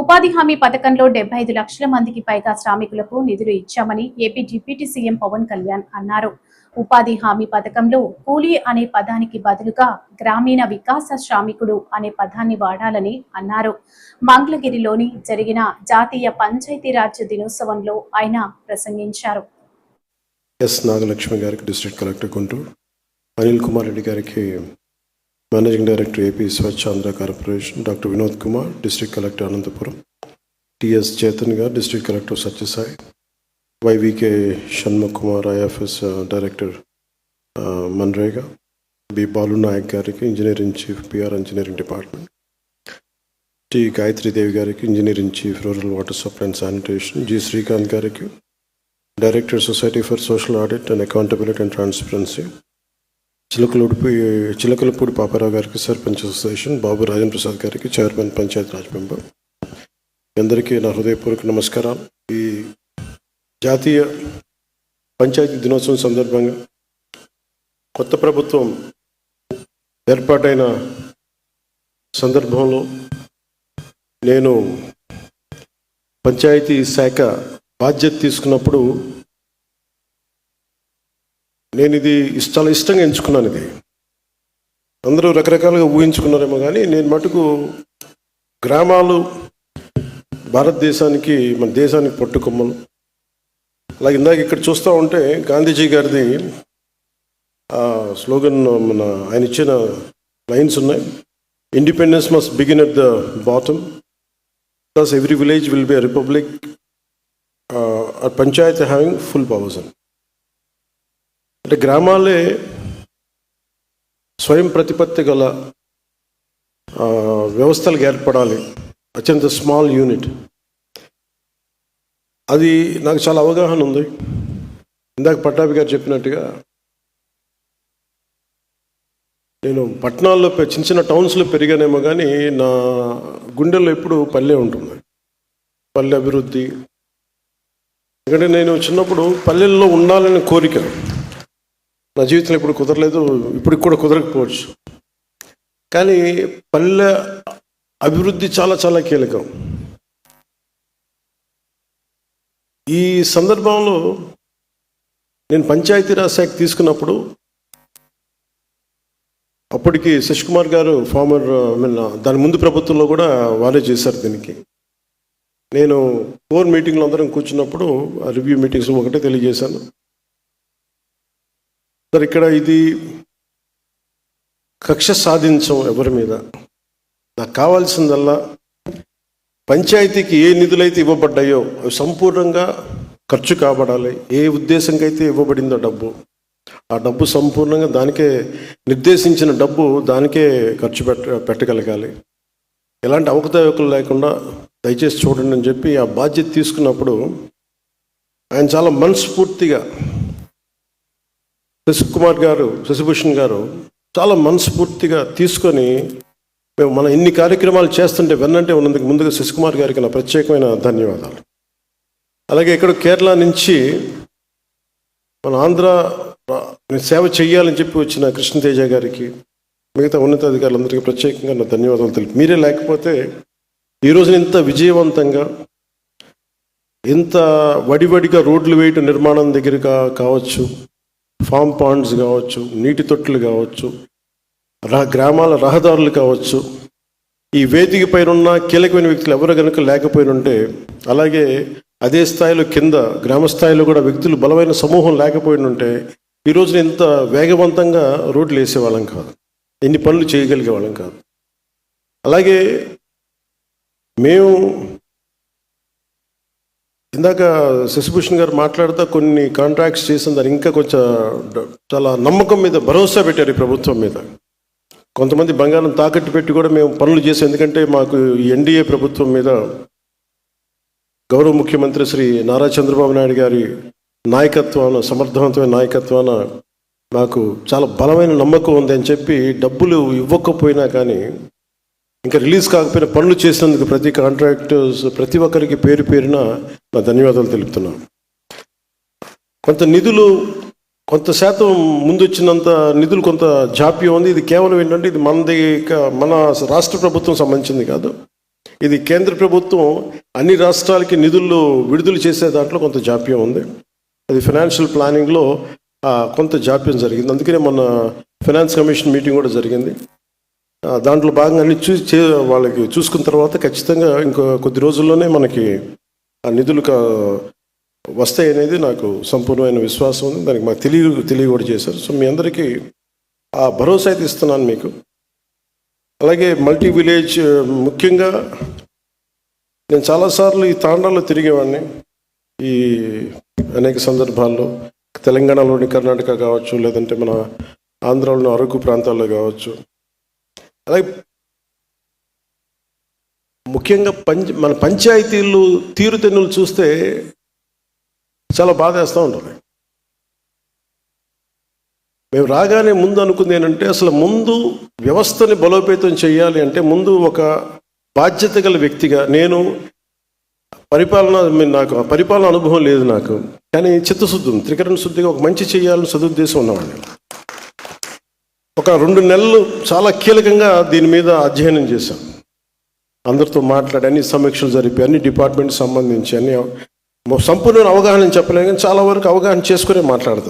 ఉపాధి హామీ పథకంలో డెబ్బై ఐదు లక్షల మందికి పైగా శ్రామికులకు నిధులు ఇచ్చామని AP deputy CM Pawan Kalyan అన్నారు. ఉపాధి హామీ పథకంలో కూలీ అనే పదానికి బదులుగా గ్రామీణ వికాస శ్రామికుడు అనే పదాన్ని వాడాలని అన్నారు. మంగళగిరిలోని జరిగిన జాతీయ పంచాయతీరాజ్ దినోత్సవంలో ఆయన ప్రసంగించారు. ఎస్ నాగలక్ష్మి గారికి డిస్ట్రిక్ట్ కలెక్టర్ గుంటూరు. అనిల్ కుమార్ రెడ్డి గారికి managing director AP Swachh Andhra corporation doctor Vinod Kumar district collector Anantapuram TS Chetan garu district collector Sathya Sai YVK Shanmukhakumar IFS director MNREGA B Balunayak గారికి engineering chief PR engineering department T Gayatridevi గారికి engineering chief rural water supply and sanitation G Srikanth గారికి director society for social audit and accountability and transparency Chilakaludipi Chilakalapudi Paparao గారికి sarpanch association బాబు రాజేంద్ర ప్రసాద్ గారికి chairman Panchayat Raj member. అందరికీ నా హృదయపూర్వక నమస్కారాలు. ఈ జాతీయ పంచాయతీ దినోత్సవం సందర్భంగా కొత్త ప్రభుత్వం ఏర్పాటైన సందర్భంలో నేను పంచాయతీ శాఖ బాధ్యత తీసుకున్నప్పుడు నేను ఇది చాలా ఇష్టంగా ఎంచుకున్నాను ఇది. అందరూ రకరకాలుగా ఊహించుకున్నారేమో కానీ నేను మటుకు గ్రామాలు భారతదేశానికి మన దేశానికి పట్టుకొమ్మలు అలాగే ఇందాక ఇక్కడ చూస్తూ ఉంటే గాంధీజీ గారిది స్లోగన్ మన ఆయన ఇచ్చిన లైన్స్ ఉన్నాయి. Independence must begin at the bottom. Plus every village will be republic republic panchayat having full powers అని అంటే గ్రామాలే స్వయం ప్రతిపత్తి గల వ్యవస్థలకు ఏర్పడాలి. అత్యంత స్మాల్ యూనిట్. అది నాకు చాలా అవగాహన ఉంది. ఇందాక పట్టాభి గారు చెప్పినట్టుగా నేను పట్టణాల్లో చిన్న చిన్న టౌన్స్లో పెరిగానేమో కానీ నా గుండెల్లో ఎప్పుడు పల్లె ఉంటుంది. పల్లె అభివృద్ధి. ఎందుకంటే నేను చిన్నప్పుడు పల్లెల్లో ఉండాలనే కోరిక. నా జీవితంలో ఇప్పుడు కుదరలేదు ఇప్పటికి కూడా కుదరకపోవచ్చు. కానీ పల్లె అభివృద్ధి చాలా చాలా కీలకం. ఈ సందర్భంలో నేను పంచాయతీరాజ్ శాఖ తీసుకున్నప్పుడు అప్పటికి శశి కుమార్ గారు ఫార్మర్ మీన్ దాని ముందు ప్రభుత్వంలో కూడా వారే చేశారు దీనికి. నేను కోర్ మీటింగ్లో అందరం కూర్చున్నప్పుడు ఆ రివ్యూ మీటింగ్స్లో ఒకటే తెలియజేశాను. సార్ ఇక్కడ ఇది కక్ష సాధించం ఎవరి మీద? నాకు కావాల్సిందల్లా పంచాయతీకి ఏ నిధులైతే ఇవ్వబడ్డాయో అవి సంపూర్ణంగా ఖర్చు కాబడాలి. ఏ ఉద్దేశంకి అయితే ఇవ్వబడిందో డబ్బు. ఆ డబ్బు సంపూర్ణంగా దానికే నిర్దేశించిన డబ్బు దానికే ఖర్చు పెట్ట పెట్టగలగాలి. ఎలాంటి అవకతవకలు లేకుండా దయచేసి చూడండి అని చెప్పి ఆ బాధ్యత తీసుకున్నప్పుడు ఆయన చాలా మనస్ఫూర్తిగా శశికుమార్ గారు శశిభూషణ్ గారు చాలా మనస్ఫూర్తిగా తీసుకొని మేము మన ఇన్ని కార్యక్రమాలు చేస్తుంటే వెన్నంటే ఉన్నందుకు ముందుగా శశికుమార్ గారికి నా ప్రత్యేకమైన ధన్యవాదాలు. అలాగే ఇక్కడ కేరళ నుంచి మన ఆంధ్ర సేవ చేయాలని చెప్పి వచ్చిన కృష్ణతేజ గారికి మిగతా ఉన్నతాధికారులందరికీ ప్రత్యేకంగా నా ధన్యవాదాలు తెలుపు మీరే లేకపోతే ఈ రోజున ఇంత విజయవంతంగా ఇంత వడివడిగా రోడ్లు వేయటం నిర్మాణం దగ్గరగా కావచ్చు ఫామ్ పాండ్స్ కావచ్చు నీటి తొట్టులు కావచ్చు రా గ్రామాల రహదారులు కావచ్చు. ఈ వేదిక పైన ఉన్న కీలకమైన వ్యక్తులు ఎవరు కనుక లేకపోయిన ఉంటే అలాగే అదే స్థాయిలో కింద గ్రామ స్థాయిలో కూడా వ్యక్తులు బలమైన సమూహం లేకపోయిన ఉంటే ఈ రోజున ఇంత వేగవంతంగా రోడ్లు వేసేవాళ్ళం కాదు. ఎన్ని పనులు చేయగలిగే వాళ్ళం కాదు. అలాగే మేము ఇందాక శశిభూషణ్ గారు మాట్లాడుతూ కొన్ని కాంట్రాక్ట్స్ చేసిన దాన్ని ఇంకా కొంచెం చాలా నమ్మకం మీద భరోసా పెట్టారు ఈ ప్రభుత్వం మీద. కొంతమంది బంగారం తాకట్టు పెట్టి కూడా మేము పనులు చేసాం ఎందుకంటే మాకు ఎన్డీఏ ప్రభుత్వం మీద గౌరవ ముఖ్యమంత్రి శ్రీ నారా చంద్రబాబు నాయుడు గారి నాయకత్వాన సమర్థవంతమైన నాయకత్వాన మాకు చాలా బలమైన నమ్మకం ఉంది అని చెప్పి డబ్బులు ఇవ్వకపోయినా కానీ ఇంకా రిలీజ్ కాకపోయినా పనులు చేసినందుకు ప్రతి కాంట్రాక్టర్స్ ప్రతి ఒక్కరికి పేరు పేరున నా ధన్యవాదాలు తెలుపుతున్నాను. కొంత నిధులు కొంత శాతం ముందు వచ్చినంత నిధులు కొంత జాప్యం ఉంది. ఇది కేవలం ఏంటంటే ఇది మనది మన రాష్ట్ర ప్రభుత్వం సంబంధించింది కాదు. ఇది కేంద్ర ప్రభుత్వం అన్ని రాష్ట్రాలకి నిధులు విడుదల చేసే దాంట్లో కొంత జాప్యం ఉంది. అది ఫైనాన్షియల్ ప్లానింగ్లో కొంత జాప్యం జరిగింది. అందుకనే మొన్న ఫైనాన్స్ కమిషన్ మీటింగ్ కూడా జరిగింది. దాంట్లో భాగంగా అన్ని చూ చే వాళ్ళకి చూసుకున్న తర్వాత ఖచ్చితంగా ఇంకో కొద్ది రోజుల్లోనే మనకి ఆ నిధులు కా- వస్తాయి అనేది నాకు సంపూర్ణమైన విశ్వాసం ఉంది. దానికి మాకు తెలియ తెలియ కూడా చేశారు. సో మీ అందరికీ ఆ భరోసా అయితే ఇస్తున్నాను మీకు. అలాగే మల్టీ విలేజ్ ముఖ్యంగా నేను చాలాసార్లు ఈ తాండాల్లో తిరిగేవాడిని. ఈ అనేక సందర్భాల్లో తెలంగాణలోని కర్ణాటక కావచ్చు లేదంటే మన ఆంధ్రలోని అరకు ప్రాంతాల్లో కావచ్చు. అలాగే ముఖ్యంగా పంచ మన పంచాయతీలు తీరుతెన్నులు చూస్తే చాలా బాధ వేస్తూ ఉంటుంది. మేము రాగానే ముందు అనుకుంది ఏంటంటే అసలు ముందు వ్యవస్థని బలోపేతం చేయాలి అంటే ముందు ఒక బాధ్యత గల వ్యక్తిగా నేను పరిపాలన నాకు పరిపాలన అనుభవం లేదు నాకు కానీ చిత్తశుద్ధి త్రికరణ శుద్ధిగా ఒక మంచి చేయాలని సదుద్దేశం ఉన్నవాడిని ఒక రెండు నెలలు చాలా కీలకంగా దీని మీద అధ్యయనం చేశాం. అందరితో మాట్లాడి అన్ని సమీక్షలు జరిపి అన్ని డిపార్ట్మెంట్ సంబంధించి అన్ని సంపూర్ణ అవగాహన చెప్పలేము కానీ చాలా వరకు అవగాహన చేసుకునే మాట్లాడతాం.